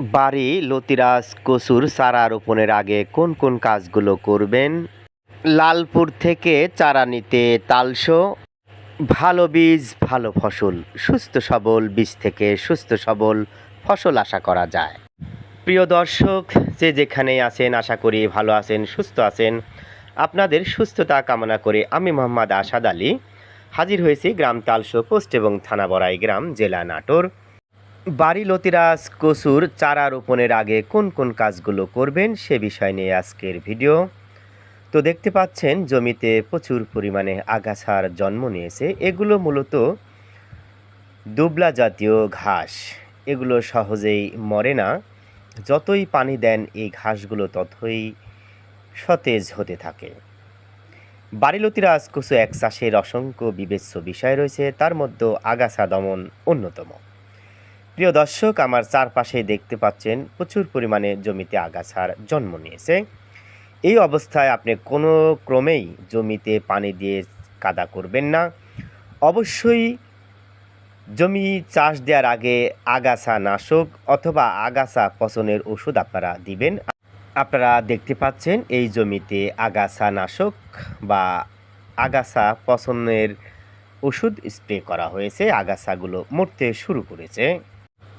বাড়ি, লতিরাজ কচুর চারা রোপণের আগে কোন কোন কাজগুলো করবেন? লালপুর থেকে চারা নিতে তালশো। ভালো বীজ, ভালো ফসল, সুস্থ সবল বীজ থেকে সুস্থ সবল ফসল আশা করা যায়। প্রিয় দর্শক, যে যেখানেই আছেন, আশা করি ভালো আছেন, সুস্থ আছেন। আপনাদের সুস্থতা কামনা করে আমি মোহাম্মদ আসাদ আলী। হাজির হয়েছি গ্রাম তালশো পোস্ট এবং থানা বড়াই গ্রাম, জেলা নাটোর। বাড়ি লতিরাজ কচুর চারা রোপণের আগে কোন কোন কাজগুলো করবেন সে বিষয় নিয়ে আজকের ভিডিও। তো দেখতে পাচ্ছেন, জমিতে প্রচুর পরিমাণে আগাছার জন্ম নিয়েছে। এগুলো মূলত দুবলা জাতীয় ঘাস। এগুলো সহজেই মরে না। যতই পানি দেন, এই ঘাসগুলো ততই সতেজ হতে থাকে। বাড়িলতিরাজ কচু এক চাষের অসংখ্য বিবেচ্য বিষয় রয়েছে। তার মধ্যে আগাছা দমন অন্যতম। প্রিয় দর্শক, আমার চারপাশে দেখতে পাচ্ছেন প্রচুর পরিমাণে জমিতে আগাছার জন্ম নিয়েছে। এই অবস্থায় আপনি কোনো ক্রমেই জমিতে পানি দিয়ে কাদা করবেন না। অবশ্যই জমি চাষ দেওয়ার আগে আগাছা নাশক অথবা আগাছা পচনের ওষুধ আপনারা দিবেন। আপনারা দেখতে পাচ্ছেন এই জমিতে আগাছা নাশক বা আগাছা পচনের ওষুধ স্প্রে করা হয়েছে। আগাছাগুলো মরতে শুরু করেছে।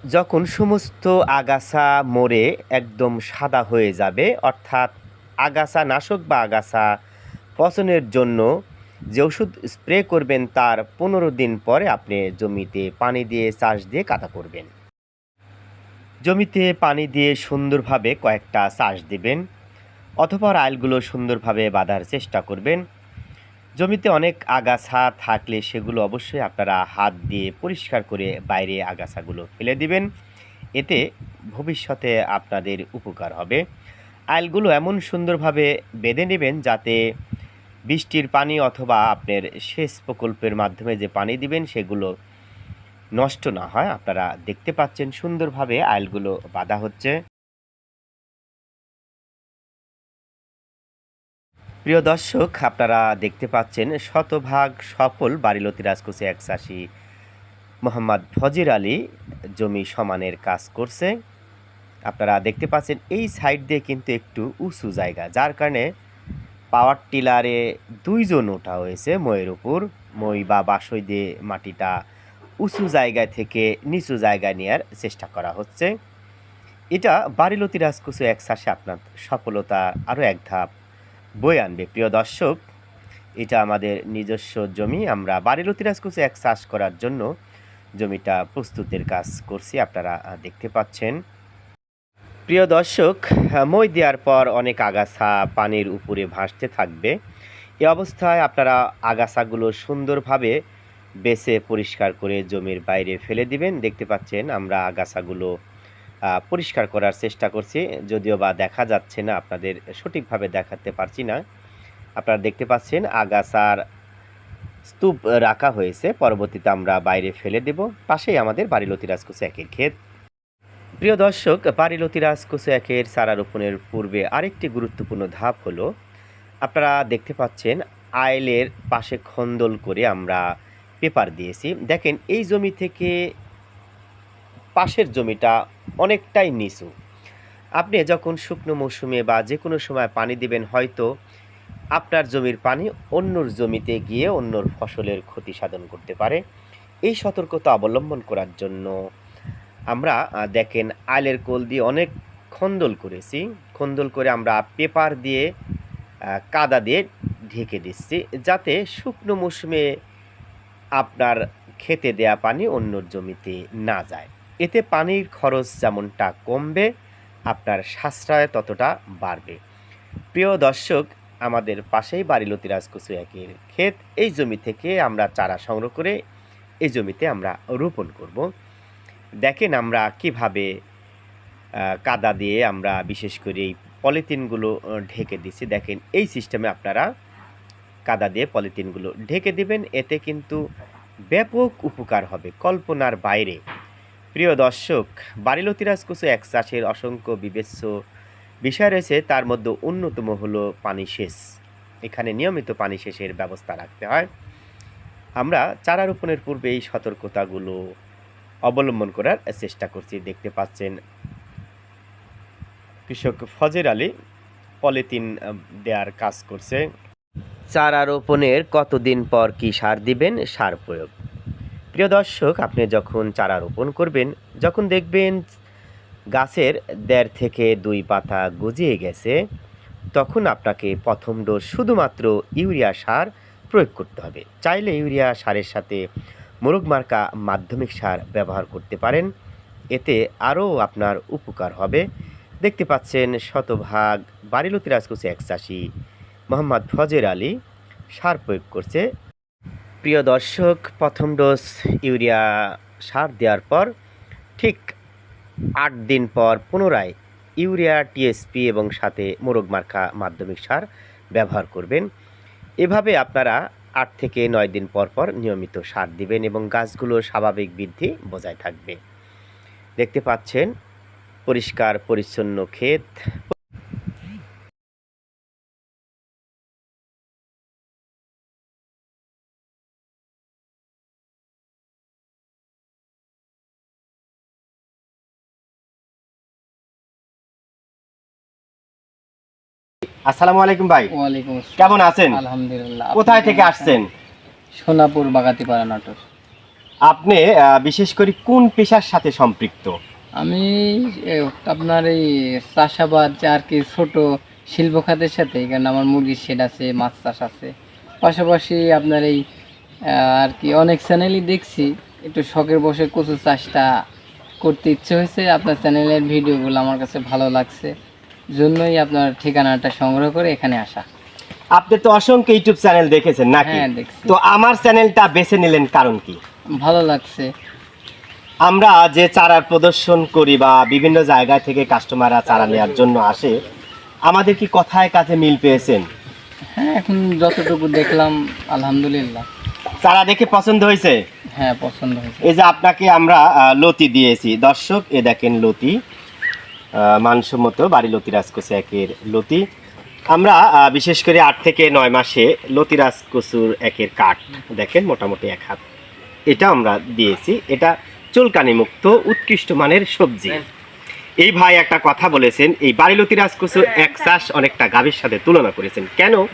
যখন সমস্ত আগাছা মরে একদম সাদা হয়ে যাবে, অর্থাৎ আগাছা নাশক বা আগাছা পচনের জন্য যে ওষুধ স্প্রে করবেন তার পনেরো দিন পরে আপনি জমিতে পানি দিয়ে চাষ দিয়ে কাদা করবেন। জমিতে পানি দিয়ে সুন্দরভাবে কয়েকটা চাষ দিবেন, অথবা আইলগুলো সুন্দরভাবে বাঁধার চেষ্টা করবেন। জমিতে অনেক আগাছা থাকলে সেগুলো অবশ্যই আপনারা হাত দিয়ে পরিষ্কার করে বাইরে আগাছাগুলো ফেলে দিবেন। এতে ভবিষ্যতে আপনাদের উপকার হবে। আইলগুলো এমন সুন্দরভাবে বেঁধে নেবেন যাতে বৃষ্টির পানি অথবা আপনার সেচ প্রকল্পের মাধ্যমে যে পানি দিবেন সেগুলো নষ্ট না হয়। আপনারা দেখতে পাচ্ছেন সুন্দরভাবে আইলগুলো বাঁধা হচ্ছে। প্রিয় দর্শক, আপনারা দেখতে পাচ্ছেন শতভাগ সফল বাড়িলতি রাজকুচি এক চাষি। মোহাম্মদ ফজির আলী জমি সমানের কাজ করছে। আপনারা দেখতে পাচ্ছেন এই সাইড দিয়ে কিন্তু একটু উঁচু জায়গা, যার কারণে পাওয়ার টিলারে দুইজন ওঠা হয়েছে ময়ের উপর। মই বা বাসই দিয়ে মাটিটা উঁচু জায়গায় থেকে নিচু জায়গায় নেওয়ার চেষ্টা করা হচ্ছে। এটা বাড়িলতি রাজকুচু এক চাষে আপনার সফলতা আরও এক ধাপ বই আনবে। প্রিয় দর্শক, এটা আমাদের নিজস্ব জমি। আমরা বাড়িলতি রাজকুচু এক চাষ করার জন্য জমিটা প্রস্তুতের কাজ করছি, আপনারা দেখতে পাচ্ছেন। প্রিয় দর্শক, মই দেওয়ার পর অনেক আগাছা পানির উপরে ভাসতে থাকবে। এ অবস্থায় আপনারা আগাছাগুলো সুন্দরভাবে বেছে পরিষ্কার করে জমির বাইরে ফেলে দিবেন। দেখতে পাচ্ছেন, আমরা আগাছাগুলো পরিষ্কার করার চেষ্টা করছি, যদিও বা দেখা যাচ্ছে না, আপনাদের সঠিকভাবে দেখাতে পারছি না। আপনারা দেখতে পাচ্ছেন, আগাছার স্তূপ রাখা হয়েছে, পরবর্তীতে আমরা বাইরে ফেলে দেব। পাশেই আমাদের বাড়িলতি রাজকুচু একের ক্ষেত। প্রিয় দর্শক বাড়িলতি রাজকুচু একের চারা রোপণের পূর্বে আরেকটি গুরুত্বপূর্ণ ধাপ হলো, আপনারা দেখতে পাচ্ছেন, আইলের পাশে খন্দল করে আমরা পেপার দিয়েছি। দেখেন, এই জমি থেকে পাশের জমিটা অনেকটাই নিচু। আপনি যখন শুকনো মৌসুমে বা যে কোনো সময় পানি দিবেন, হয়তো আপনার জমির পানি অন্যর জমিতে গিয়ে অন্যর ফসলের ক্ষতি সাধন করতে পারে। এই সতর্কতা অবলম্বন করার জন্য আমরা দেখেন আইলের কোল দিয়ে অনেক খন্দল করেছি। খন্দল করে আমরা পেপার দিয়ে কাদা দিয়ে ঢেকে দিচ্ছি যাতে শুকনো মৌসুমে আপনার খেতে দেয়া পানি অন্যর জমিতে না যায়। এতে পানির খরচ যেমনটা কমবে, আপনার সাশ্রয় ততটা বাড়বে। প্রিয় দর্শক, আমাদের পাশেই বাড়িলতি রাজকুচু একের ক্ষেত। এই জমি থেকে আমরা চারা সংগ্রহ করে এই জমিতে আমরা রোপণ করব। দেখেন আমরা কীভাবে কাদা দিয়ে আমরা বিশেষ করে এই পলিথিনগুলো ঢেকে দিচ্ছি। দেখেন, এই সিস্টেমে আপনারা কাদা দিয়ে পলিথিনগুলো ঢেকে দিবেন। এতে কিন্তু ব্যাপক উপকার হবে। কল্পনার বাইরে প্রিয় দর্শক বাড়িলতি রাজকুচু এক চাষের অসংখ্য বিবেচ্য বিষয় রয়েছে, তার মধ্যে অন্যতম হলো পানি সেচ। এখানে নিয়মিত পানি সেচের ব্যবস্থা রাখতে হয়। আমরা চারা রোপণের পূর্বে এই সতর্কতাগুলো অবলম্বন করার চেষ্টা করছি, দেখতে পাচ্ছেন। কৃষক ফজের আলী পলিথিন দেওয়ার কাজ করছে। চারা রোপণের কতদিন পর কি সার দিবেন, সার প্রয়োগ? প্রিয় দর্শক, আপনি যখন চারা রোপণ করবেন, যখন দেখবেন গাছের দেড় থেকে দুই পাতা গজিয়ে গেছে, তখন আপনাকে প্রথম ডোজ শুধুমাত্র ইউরিয়া সার প্রয়োগ করতে হবে। চাইলে ইউরিয়া সারের সাথে মোরগ মার্কা মাধ্যমিক সার ব্যবহার করতে পারেন। এতে আরও আপনার উপকার হবে। দেখতে পাচ্ছেন শতভাগ বারিলতি রাজকুচি এক চাষি মোহাম্মদ ফজের আলী সার প্রয়োগ করছে। প্রিয় দর্শক, প্রথম ডোজ ইউরিয়া সার দেওয়ার পর ঠিক আট দিন পর পুনরায় ইউরিয়া টিএসপি এবং সাথে মোরগ মার্কা মাধ্যমিক সার ব্যবহার করবেন। এভাবে আপনারা আট থেকে নয় দিন পর পর নিয়মিত সার দিবেন এবং গাছগুলোর স্বাভাবিক বৃদ্ধি বজায় থাকবে। দেখতে পাচ্ছেন, পরিষ্কার, পরিচ্ছন্ন ক্ষেত। আসসালামু আলাইকুম ভাই। ওয়ালাইকুম আসসালাম। কেমন আছেন? আলহামদুলিল্লাহ কোথায় থেকে আসছেন? সোনাপুর বাগাতিপাড়া নাটোর। আপনি বিশেষ করে কোন পেশার সাথে সম্পৃক্ত? আমি আপনার এই চাষাবাদ আর কি ছোট শিল্প খাতের সাথে এখানে আমার মুরগির শেড আছে মাছ চাষ আছে। পাশাপাশি আপনার এই আর কি অনেক চ্যানেলই দেখছি। একটু শখের বসে কচু চাষটা করতে ইচ্ছে হয়েছে। আপনার চ্যানেলের ভিডিওগুলো আমার কাছে ভালো লাগছে। জন্যই আপনার ঠিকানাটা সংগ্রহ করে এখানে আসা। আপনি তো অসংখ্য ইউটিউব চ্যানেল দেখেছেন নাকি? হ্যাঁ দেখছি। তো আমার চ্যানেলটা বেছে নিলেন কারণ কি? ভালো লাগছে। আমরা যে চারার প্রদর্শন করি বা বিভিন্ন জায়গা থেকে কাস্টমাররা চারা নেওয়ার জন্য আসে আমাদের কি কথায় কাজে মিল পেয়েছেন? হ্যাঁ এখন যতটুকু দেখলাম আলহামদুলিল্লাহ। চারা দেখে পছন্দ হয়েছে? হ্যাঁ পছন্দ হয়েছে। এই যে আপনাকে আমরা আহ, লতি দিয়েছি। দর্শক এ দেখেন লতি। মানসম্মত বাড়ি লতি রাজকোষে একের লতি। আমরা বিশেষ করে আট থেকে নয় মাসে লতি রাজকসুর একের কাঠ দেখেন, মোটামুটি এক হাত। এটা আমরা দিয়েছি। এটা চুলকানি মুক্ত উৎকৃষ্ট মানের সবজি। এই ভাই একটা কথা বলেছেন, এই বাড়ি বাড়িলতি রাজকসু এক চাষ অনেকটা গাভীর সাথে তুলনা করেছেন। কেন?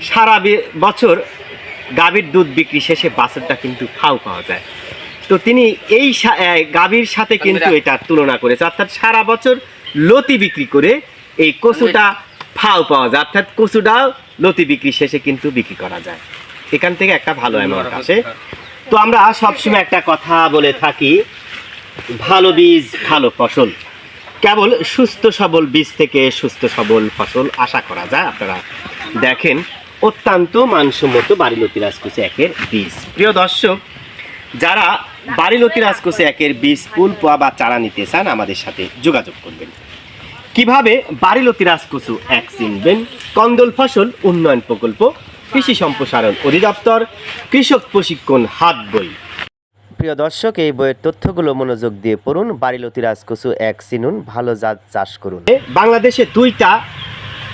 সারা বছর গাভীর দুধ বিক্রি শেষে বাছরটা কিন্তু খাও পাওয়া যায়। তো তিনি এই গাভীর সাথে কিন্তু এটা তুলনা করেছে। অর্থাৎ সারা বছর লতি বিক্রি করে এই কচুটা ফাও পাওয়া যায়। অর্থাৎ কচুটাও লতি বিক্রি শেষে কিন্তু বিক্রি করা যায়। এখান থেকে একটা ভালো অ্যামাউন্ট আসে। তো আমরা সবসময় একটা কথা বলে থাকি ভালো বীজ ভালো ফসল। কেবল সুস্থ সবল বীজ থেকে সুস্থ সবল ফসল আশা করা যায়। আপনারা দেখেন অত্যন্ত মানসম্মত বাড়িলতি রাজকুচি একের বীজ। প্রিয় দর্শক যারা বাড়িলতি রাজকুচি একের বীজ পুল পোয়া বা চারা নিতে চান আমাদের সাথে যোগাযোগ করবেন। কীভাবে বাড়িলতি রাজকুচু এক চিনবেন? কন্দল ফসল উন্নয়ন প্রকল্প কৃষি সম্প্রসারণ অধিদপ্তর কৃষক প্রশিক্ষণ হাত বই। প্রিয় দর্শক এই বইয়ের তথ্যগুলো মনোযোগ দিয়ে পড়ুন। বাড়িলতি রাজকসু এক চিনুন ভালো জাত চাষ করুন। বাংলাদেশে দুইটা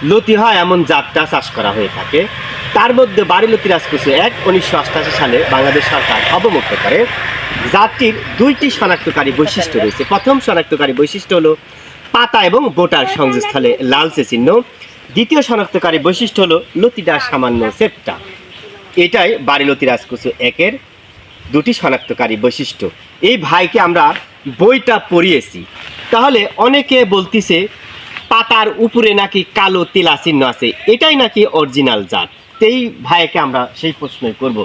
লতি হয় এমন জাতটা চাষ করা হয়ে থাকে। তার মধ্যে বাড়িলতি রাজকসু এক, উনিশশো অষ্টাশি সালে বাংলাদেশ সরকার অবমুক্ত করে। জাতটির দুইটি শনাক্তকারী বৈশিষ্ট্য রয়েছে। প্রথম শনাক্তকারী বৈশিষ্ট্য হলো পাতা এবং বোটার সংযোগস্থলে লালচে চিহ্ন। দ্বিতীয় শনাক্তকারী বৈশিষ্ট্য হলো লতিটার সামান্য সেপটা। এটাই বাড়িলতি রাজকুচু একের দুটি শনাক্তকারী বৈশিষ্ট্য। এই ভাইকে আমরা বইটা পড়িয়েছি। তাহলে অনেকে বলতিছে পাতার উপরে নাকি কালো তিলা চিহ্ন আছে? এটাই নাকি অরিজিনাল জাত? এই ভাইকে আমরা সেই প্রশ্নই করব।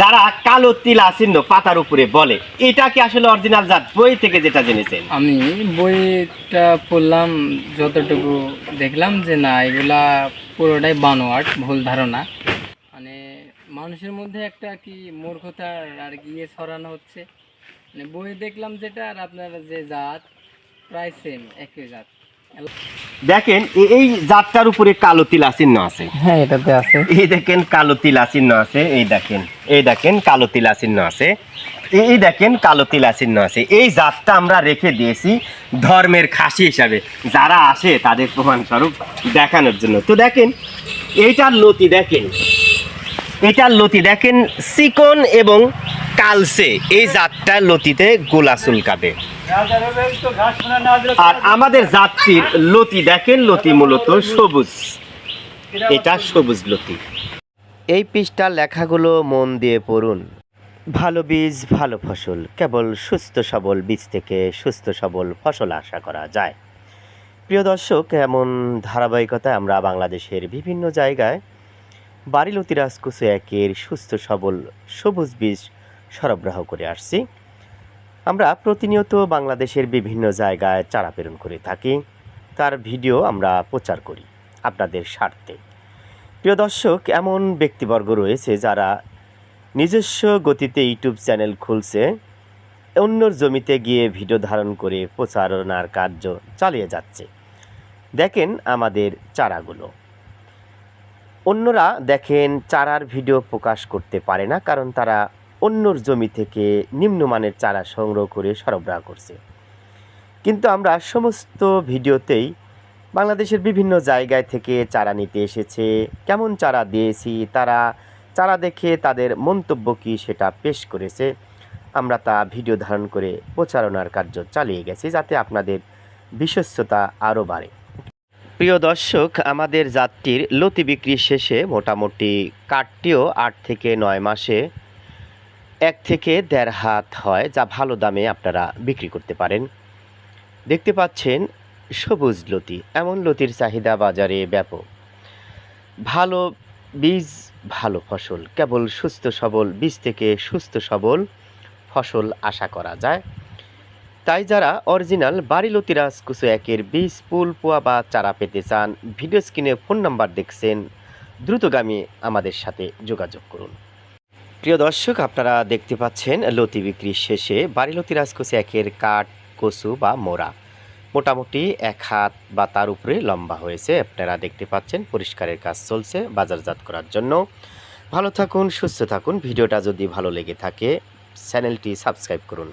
যারা কালো তিলা চিহ্ন পাতার উপরে বলে, এটা কি আসলে অরিজিনাল জাত? বই থেকে যেটা জেনেছেন। আমি বইটা পড়লাম, যতটুকু দেখলাম যে না, এগুলা পুরোটাই বানোয়াট, ভুল ধারণা। মানে মানুষের মধ্যে একটা কি মূর্খতার আর ইয়ে ছড়ানো হচ্ছে। মানে বই দেখলাম যেটা আর আপনার যে জাত, প্রায় সেম একই জাত। দেখেন এই জাতটার উপরে কালো তিলা চিহ্ন আছে। হ্যাঁ এটাতে আছে। এই দেখেন কালো তিলা চিহ্ন আছে এই দেখেন এই দেখেন কালো তিলা চিহ্ন আছে এই দেখেন কালো তিলা চিহ্ন আছে। এই জাতটা আমরা রেখে দিয়েছি ধর্মের খাসি হিসাবে। যারা আসে তাদের প্রমাণস্বরূপ দেখানোর জন্য। তো দেখেন এইটার লতি দেখেন এটার লতি দেখেন চিকন এবং কালসে এই জাতটা লতিতে গোলা চুলকাবে। আর আমাদের জাতটির লতি দেখেন, লতি মূলত সবুজ। এটা সবুজ লতি। এই পৃষ্ঠার লেখাগুলো মন দিয়ে পড়ুন। ভালো বীজ, ভালো ফসল, কেবল সুস্থ সবল বীজ থেকে সুস্থ সবল ফসল আশা করা যায়। প্রিয় দর্শক, এমন ধারাবাহিকতায় আমরা বাংলাদেশের বিভিন্ন জায়গায় বাড়িলতি রাজকুসু একের সুস্থ সবল সবুজ বীজ সরবরাহ করে আসছি। আমরা প্রতিনিয়ত বাংলাদেশের বিভিন্ন জায়গায় চারা প্রেরণ করে থাকি। তার ভিডিও আমরা প্রচার করি আপনাদের স্বার্থে। প্রিয় দর্শক, এমন ব্যক্তিবর্গ রয়েছে যারা নিজস্ব গতিতে ইউটিউব চ্যানেল খুলছে, অন্যর জমিতে গিয়ে ভিডিও ধারণ করে প্রচারণার কার্য চালিয়ে যাচ্ছে। দেখেন আমাদের চারাগুলো। অন্যরা দেখেন চারার ভিডিও প্রকাশ করতে পারে না কারণ তারা অন্যর জমি থেকে নিম্নমানের চারা সংগ্রহ করে সরবরাহ করছে। কিন্তু আমরা সমস্ত ভিডিওতেই বাংলাদেশের বিভিন্ন জায়গায় থেকে চারা নিতে এসেছে, কেমন চারা দিয়েছি, তারা চারা দেখে তাদের মন্তব্য কী সেটা পেশ করেছে। আমরা তা ভিডিও ধারণ করে প্রচারণার কার্য চালিয়ে গেছি যাতে আপনাদের বিশ্বস্ততা আরও বাড়ে। প্রিয় দর্শক, আমাদের জাতটির লতি বিক্রি শেষে মোটামুটি কাঠটিও আট থেকে নয় মাসে এক থেকে দেড় হাত হয়, যা ভালো দামে আপনারা বিক্রি করতে পারেন। দেখতে পাচ্ছেন, সবুজ লতি, এমন লতির চাহিদা বাজারে ব্যাপক। ভালো বীজ, ভালো ফসল, কেবল সুস্থ সবল বীজ থেকে সুস্থ সবল ফসল আশা করা যায়। তাই যারা অরিজিনাল বাড়িলতি রাজকুসু একের বীজ পুল পোয়া বা চারা পেতে চান, ভিডিও স্ক্রিনে ফোন নাম্বার দেখছেন, দ্রুতগামী আমাদের সাথে যোগাযোগ করুন। প্রিয় দর্শক, আপনারা দেখতে পাচ্ছেন লতি বিক্রির শেষে বাড়ি লতি রাজকোষে একের কাঠ, কচু বা মোড়া। মোটামুটি এক হাত বা তার উপরে লম্বা হয়েছে। আপনারা দেখতে পাচ্ছেন পরিষ্কারের কাজ চলছে বাজারজাত করার জন্য। ভালো থাকুন, সুস্থ থাকুন। ভিডিওটা যদি ভালো লেগে থাকে, চ্যানেলটি সাবস্ক্রাইব করুন।